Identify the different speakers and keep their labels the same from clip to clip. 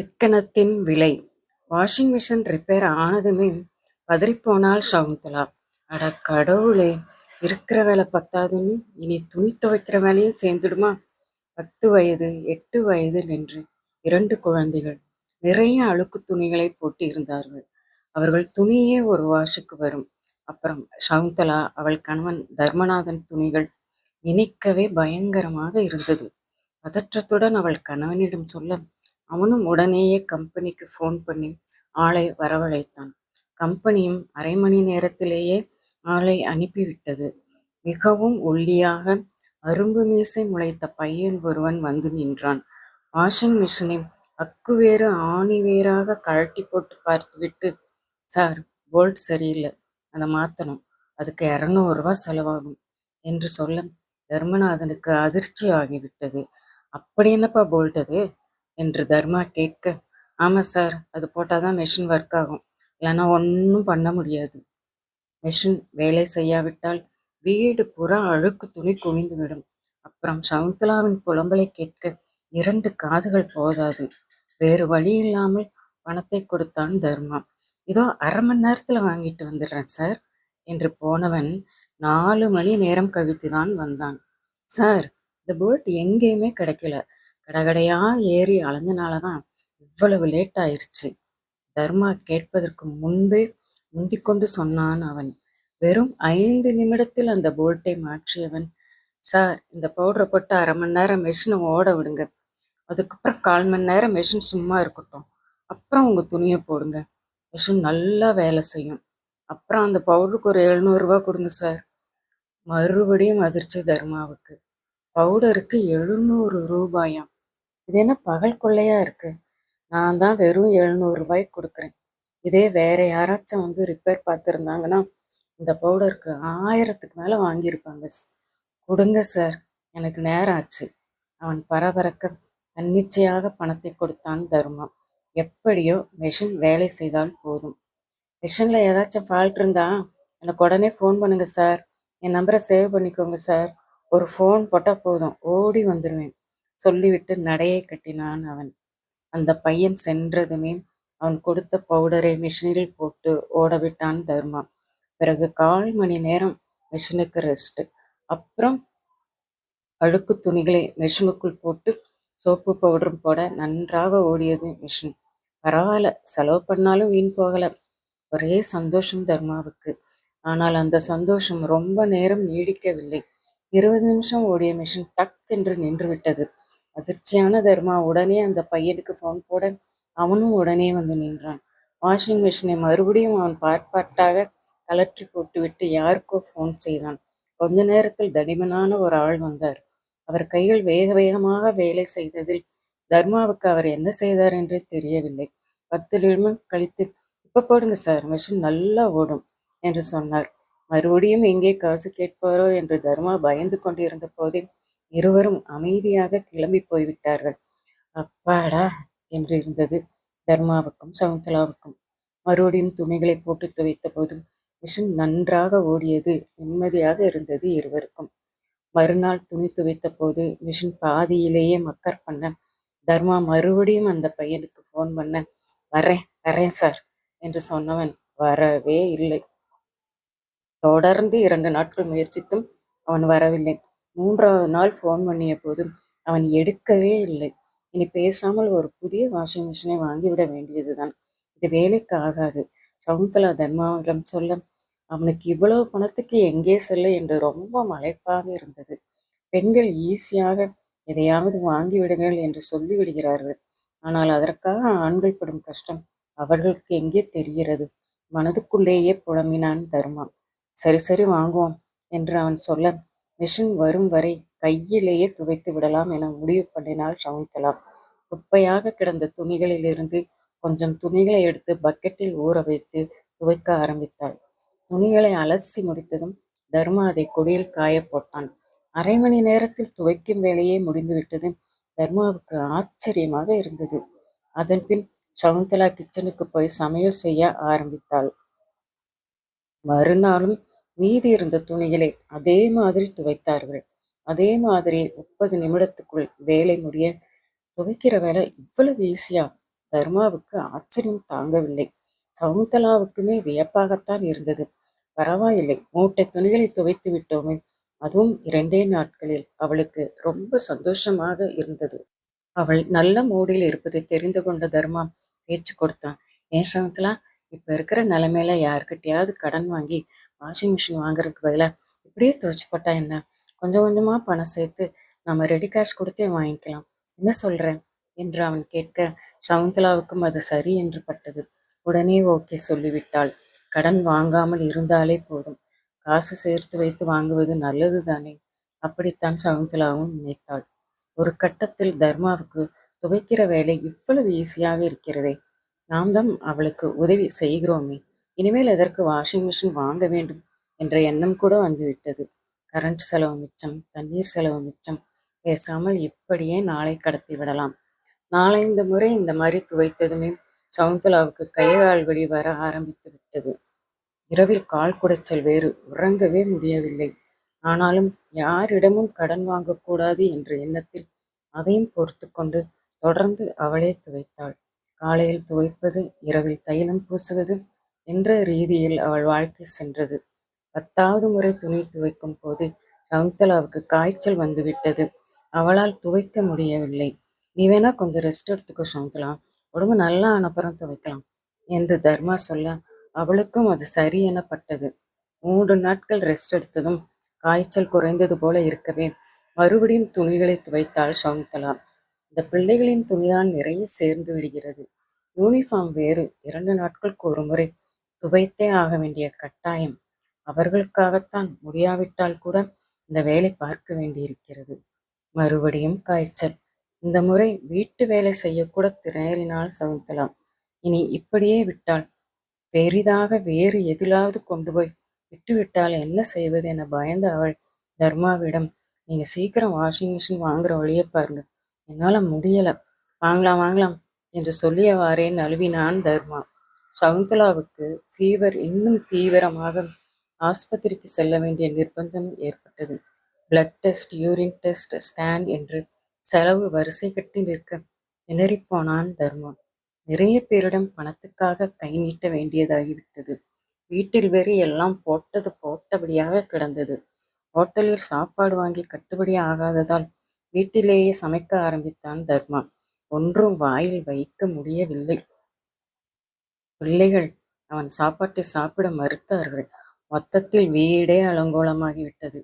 Speaker 1: சிக்கனத்தின் விலை. Washing machine repair ஆனதுமே பதறிப்போனாள் சகுந்தலா. அட கடவுளே இருக்கிற வேலை பத்தாதுன்னு இனி துணி துவைக்கிற வேலையும் சேர்ந்துடுமா? பத்து வயது எட்டு வயது என்று இரண்டு குழந்தைகள் நிறைய அழுக்கு துணிகளை போட்டு இருந்தார்கள். அவர்கள் துணியே ஒரு வாஷுக்கு வரும். அப்புறம் சகுந்தலா அவள் கணவன் தர்மநாதன் துணிகள் நினைக்கவே பயங்கரமாக இருந்தது. பதற்றத்துடன் அவள் கணவனிடம் சொல்ல அவனும் உடனேயே கம்பெனிக்கு ஃபோன் பண்ணி ஆளை வரவழைத்தான். கம்பெனியும் அரை மணி நேரத்திலேயே ஆளை அனுப்பிவிட்டது. மிகவும் ஒல்லியாக அரும்பு மீசை முளைத்த பையன் ஒருவன் வந்து நின்றான். வாஷிங் மிஷினை அக்கு வேறு ஆணி வேறாக கழட்டி போட்டு பார்த்துவிட்டு சார் போல்ட் சரியில்லை. அதை மாற்றணும் அதுக்கு இரநூறுவா செலவாகும் என்று சொல்ல தர்மநாதனுக்கு அதிர்ச்சி ஆகிவிட்டது. அப்படி என்னப்பா போல்ட் அது? என்று தர்மா கேட்க ஆமாம் சார் அது போட்டால் தான் மெஷின் ஒர்க் ஆகும். இல்லைன்னா ஒன்றும் பண்ண முடியாது. மெஷின் வேலை செய்யாவிட்டால் வீடு புறா அழுக்கு துணி குவிந்துவிடும். அப்புறம் சவுந்தலாவின் புலம்பலை கேட்க இரண்டு காதுகள் போதாது. வேறு வழி இல்லாமல் பணத்தை கொடுத்தான் தர்மா. இதோ அரை மணி நேரத்தில் வாங்கிட்டு வந்துடுறேன் சார் என்று போனவன் நாலு மணி நேரம் கழித்து தான் வந்தான். சார் இந்த போட் எங்கேயுமே கிடைக்கல. கடகடையாக ஏறி அலைஞ்சனால தான் இவ்வளவு லேட் ஆயிடுச்சு தர்மா கேட்பதற்கு முன்பே முந்திக்கொண்டு சொன்னான் அவன். வெறும் ஐந்து நிமிடத்தில் அந்த போல்ட்டை மாற்றியவன். சார் இந்த பவுடரை போட்டு அரை மணி நேரம் மெஷினை ஓட விடுங்க. அதுக்கப்புறம் கால் மணி நேரம் மெஷின் சும்மா இருக்கட்டும். அப்புறம் உங்கள் துணியை போடுங்க. மிஷின் நல்லா வேலை செய்யும். அப்புறம் அந்த பவுடருக்கு ஒரு எழுநூறுரூவா கொடுங்க சார். மறுபடியும் அதிர்ச்சி தர்மாவுக்கு. பவுடருக்கு எழுநூறு ரூபாயாம். இது என்ன பகல் கொள்ளையாக இருக்கு? நான் தான் வெறும் எழுநூறுபாய்க்கு கொடுக்குறேன். இதே வேற யாராச்சும் வந்து ரிப்பேர் பார்த்துருந்தாங்கன்னா இந்த பவுடருக்கு ஆயிரத்துக்கு மேலே வாங்கியிருப்பாங்க கொடுங்க சார் எனக்கு நேரம் ஆச்சு. அவன் பரபரக்க தன்னிச்சையாக பணத்தை கொடுத்தான் தர்மம் எப்படியோ மிஷின் வேலை செய்தால் போதும். மிஷினில் ஏதாச்சும் ஃபால்ட் இருந்தா எனக்கு உடனே ஃபோன் பண்ணுங்கள் சார் என் நம்பரை சேவ் பண்ணிக்கோங்க சார் ஒரு ஃபோன் போட்டால் போதும். ஓடி வந்துடுவேன் சொல்லிவிட்டு நடையை கட்டினான் அவன். அந்த பையன் சென்றதுமே அவன் கொடுத்த பவுடரை மிஷினில் போட்டு ஓடவிட்டான் தர்மா. பிறகு கால் மணி நேரம் மிஷினுக்கு ரெஸ்ட் அப்புறம் அழுக்கு துணிகளை மிஷினுக்குள் போட்டு சோப்பு பவுடரும் போட நன்றாக ஓடியது மிஷின். பரவாயில்ல செலவு பண்ணாலும் வீண் போகல. ஒரே சந்தோஷம் தர்மாவுக்கு. ஆனால் அந்த சந்தோஷம் ரொம்ப நேரம் நீடிக்கவில்லை. இருபது நிமிஷம் ஓடிய மிஷின் டக் என்று நின்று விட்டது அதிர்ச்சியான தர்மா. உடனே அந்த பையனுக்கு ஃபோன் போட அவனும் உடனே வந்து நின்றான். வாஷிங் மிஷினை மறுபடியும் அவன் பார்ப்பாட்டாக கலற்றி போட்டுவிட்டு யாருக்கோ ஃபோன் செய்தான். கொஞ்ச நேரத்தில் தடிமனான ஒரு ஆள் வந்தார். அவர் கையில் வேக வேகமாக வேலை செய்ததில் தர்மாவுக்கு அவர் என்ன செய்தார் என்று தெரியவில்லை. பத்து நிமிடம் கழித்து இப்போ போடுங்க சார் மிஷின் நல்லா ஓடும் என்று சொன்னார். மறுபடியும் எங்கே காசு கேட்பாரோ? என்று தர்மா பயந்து கொண்டிருந்த போதே இருவரும் அமைதியாக கிளம்பி போய்விட்டார்கள். அப்பாடா! என்று இருந்தது தர்மாவுக்கும் சகுந்தலாவுக்கும் மறுபடியும் துணிகளை போட்டு துவைத்த போதும் மிஷின் நன்றாக ஓடியது நிம்மதியாக இருந்தது இருவருக்கும். மறுநாள் துணி துவைத்த போது மிஷின் பாதியிலேயே மக்கர் பண்ண தர்மா மறுபடியும் அந்த பையனுக்கு ஃபோன் பண்ண வரேன் வரேன் சார் என்று சொன்னவன் வரவே இல்லை. தொடர்ந்து இரண்டு நாட்கள் முயற்சித்தும் அவன் வரவில்லை. மூன்றாவது நாள் ஃபோன் பண்ணிய போதும் அவன் எடுக்கவே இல்லை. இனி பேசாமல் ஒரு புதிய வாஷிங் மிஷினை வாங்கிவிட வேண்டியதுதான். இது வேலைக்கு ஆகாது. சகுந்தலா தர்மாவிடம் சொல்ல அவனுக்கு இவ்வளவு பணத்துக்கு எங்கே செல்ல? என்று ரொம்ப மலைப்பாக இருந்தது. பெண்கள் ஈஸியாக எதையாவது வாங்கிவிடுங்கள் என்று சொல்லிவிடுகிறார்கள். ஆனால் அதற்காக ஆண்கள் படும் கஷ்டம் அவர்களுக்கு எங்கே தெரிகிறது? மனதுக்குள்ளேயே புலம்பினான் தர்மா. சரி சரி வாங்குவோம் என்று அவன் சொல்ல மிஷின் வரும் வரை கையிலேயே துவைத்து விடலாம் என முடிவு பண்ணினால் சமைக்கலாம். குப்பையாக கிடந்த துணிகளிலிருந்து கொஞ்சம் துணிகளை எடுத்து பக்கெட்டில் ஊற வைத்து துவைக்க ஆரம்பித்தாள். துணிகளை அலசி முடித்ததும் தர்மா அதை கொடியில் காய போட்டான். அரை மணி நேரத்தில் துவைக்கும் வேலையே முடிந்துவிட்டது. தர்மாவுக்கு ஆச்சரியமாக இருந்தது. அதன்பின் சகுந்தலா கிச்சனுக்கு போய் சமையல் செய்ய ஆரம்பித்தாள். மறுநாளும் மீதி இருந்த துணிகளை அதே மாதிரி துவைத்தார்கள். அதே மாதிரி முப்பது நிமிடத்துக்குள் வேலை முடிய துவைக்கிற வேலை இவ்வளவு ஈஸியா தர்மாவுக்கு ஆச்சரியம் தாங்கவில்லை. சகுந்தலாவுக்குமே வியப்பாகத்தான் இருந்தது. பரவாயில்லை மூட்டை துணிகளை துவைத்து விட்டோமே. அதுவும் இரண்டே நாட்களில். அவளுக்கு ரொம்ப சந்தோஷமாக இருந்தது. அவள் நல்ல மூடியில் இருப்பதை தெரிந்து கொண்ட தர்மா பேச்சு கொடுத்தான். ஏன் சகுந்தலா இப்ப இருக்கிற நிலைமையில யாருக்கிட்டையாவது கடன் வாங்கி வாஷிங் மிஷின் வாங்குறதுக்கு பதிலாக இப்படியே துவைச்சு போட்டா என்ன? கொஞ்சம் கொஞ்சமா பணம் சேர்த்து நம்ம ரெடி கேஷ் கொடுத்தே வாங்கிக்கலாம். என்ன சொல்றேன்? என்று அவன் கேட்க சகுந்தலாவுக்கும் அது சரி என்று பட்டது. உடனே ஓகே சொல்லிவிட்டாள். கடன் வாங்காமல் இருந்தாலே போதும். காசு சேர்த்து வைத்து வாங்குவது நல்லது தானே அப்படித்தான் சகுந்தலாவும் நினைத்தாள். ஒரு கட்டத்தில் தர்மாவுக்கு துவைக்கிற வேலை இவ்வளவு ஈஸியாக இருக்கிறதே. நாம் தான் அவளுக்கு உதவி செய்கிறோமே. இனிமேல் எதற்கு வாஷிங் மிஷின் வாங்க வேண்டும் என்ற எண்ணம் கூட வந்துவிட்டது. கரண்ட் செலவு மிச்சம் தண்ணீர் செலவு மிச்சம். பேசாமல் இப்படியே நாளை கடத்தி விடலாம். நாலந்து முறை இந்த மாதிரி துவைத்ததுமே சவுந்தலாவுக்கு கைகால் வழி வர ஆரம்பித்து விட்டது. இரவில் கால் குடைச்சல் வேறு உறங்கவே முடியவில்லை. ஆனாலும் யாரிடமும் கடன் வாங்கக்கூடாது என்ற எண்ணத்தில் அதையும் பொறுத்து கொண்டு தொடர்ந்து அவளே துவைத்தாள். காலையில் துவைப்பது இரவில் தைலம் பூசுவது என்ற ரீதியில் அவள் வாழ்க்கை சென்றது. பத்தாவது முறை துணி துவைக்கும் போது சவுந்தலாவுக்கு காய்ச்சல் வந்துவிட்டது. அவளால் துவைக்க முடியவில்லை. நீ வேணா கொஞ்சம் ரெஸ்ட் எடுத்துக்கோ சவுந்தலா உடம்பு நல்லா அனுப்புறம் துவைக்கலாம் என்று தர்மா சொல்ல அவளுக்கும் அது சரி எனப்பட்டது. மூன்று நாட்கள் ரெஸ்ட் எடுத்ததும் காய்ச்சல் குறைந்தது போல இருக்கவே மறுபடியும் துணிகளை துவைத்தாள் சவுந்தலா இந்த பிள்ளைகளின் துணிதான் நிறைய சேர்ந்து விடுகிறது. யூனிஃபார்ம் வேறு. இரண்டு நாட்களுக்கு ஒரு முறை துவைத்தே ஆக வேண்டிய கட்டாயம். அவர்களுக்காகத்தான் முடியாவிட்டால் கூட இந்த வேலை பார்க்க வேண்டியிருக்கிறது. மறுபடியும் காய்ச்சல். இந்த முறை வீட்டு வேலை செய்யக்கூட திணறினால் சகுந்தலா இனி இப்படியே விட்டாள் பெரிதாக வேறு எதிலாவது கொண்டு போய் விட்டுவிட்டால் என்ன செய்வது என பயந்த அவள் தர்மாவிடம் நீங்க சீக்கிரம் வாஷிங் மிஷின் வாங்குற வழியை பாருங்க. என்னால முடியல. வாங்கலாம் வாங்கலாம் என்று சொல்லியவாறே நழுவினான் தர்மா. சகுந்தலாவுக்கு ஃபீவர் இன்னும் தீவிரமாக ஆஸ்பத்திரிக்கு செல்ல வேண்டிய நிர்பந்தம் ஏற்பட்டது. Blood test urine test scan என்று செலவு வரிசை கட்டி நிற்க திணறிப்போனான் தர்மம் நிறைய பேரிடம் பணத்துக்காக கை நீட்ட வேண்டியதாகிவிட்டது. வீட்டில் வேறு எல்லாம் போட்டது போட்டபடியாக கிடந்தது. ஹோட்டலில் சாப்பாடு வாங்கி கட்டுப்படி ஆகாததால் வீட்டிலேயே சமைக்க ஆரம்பித்தான் தர்மா. ஒன்றும் வாயில் வைக்க முடியவில்லை. பிள்ளைகள் அவன் சாப்பாட்டை சாப்பிட மறுத்தார்கள். மொத்தத்தில் வீடே அலங்கோலமாகிவிட்டது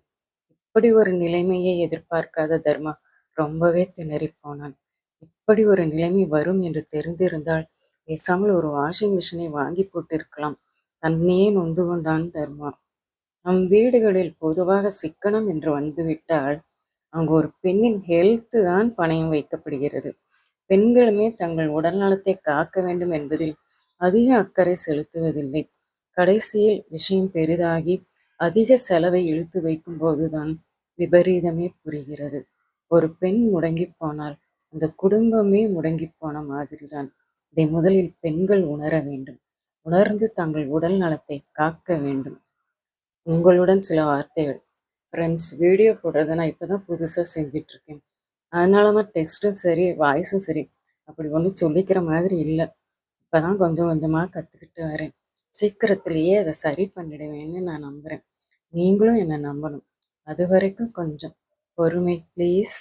Speaker 1: இப்படி ஒரு நிலைமையை எதிர்பார்க்காத தர்மா ரொம்பவே திணறி போனான் இப்படி ஒரு நிலைமை வரும் என்று தெரிந்திருந்தால் பேசாமல் ஒரு வாஷிங் மிஷினை வாங்கி போட்டிருக்கலாம். தன்னையே நொந்து கொண்டான் தர்மா. நம் வீடுகளில் பொதுவாக சிக்கனம் என்று வந்துவிட்டால் அங்கு ஒரு பெண்ணின் ஹெல்த்து தான் பணயம் வைக்கப்படுகிறது. பெண்களுமே தங்கள் உடல் நலத்தை காக்க வேண்டும் என்பதில் அதிக அக்கறை செலுத்துவதில்லை. கடைசியில் விஷயம் பெரிதாகி அதிக செலவை இழுத்து வைக்கும் போதுதான் விபரீதமே புரிகிறது. ஒரு பெண் முடங்கி போனால் அந்த குடும்பமே முடங்கி போன மாதிரிதான். இதை முதலில் பெண்கள் உணர வேண்டும். உணர்ந்து தங்கள் உடல் நலத்தை காக்க வேண்டும். உங்களுடன் சில வார்த்தைகள். ஃப்ரெண்ட்ஸ் வீடியோ போடுறத நான் இப்போ தான் புதுசாக செஞ்சிட்ருக்கேன் அதனால தான் டெக்ஸ்ட்டும் சரி வாய்ஸும் சரி. அப்படி ஒன்றும் சொல்லிக்கிற மாதிரி இல்லை. இப்போ தான் கொஞ்சம் கொஞ்சமாக கற்றுக்கிட்டு வரேன். சீக்கிரத்திலேயே அதை சரி பண்ணிடுவேன்னு நான் நம்புகிறேன் நீங்களும் என்னை நம்பணும். அது வரைக்கும் கொஞ்சம் பொறுமை ப்ளீஸ்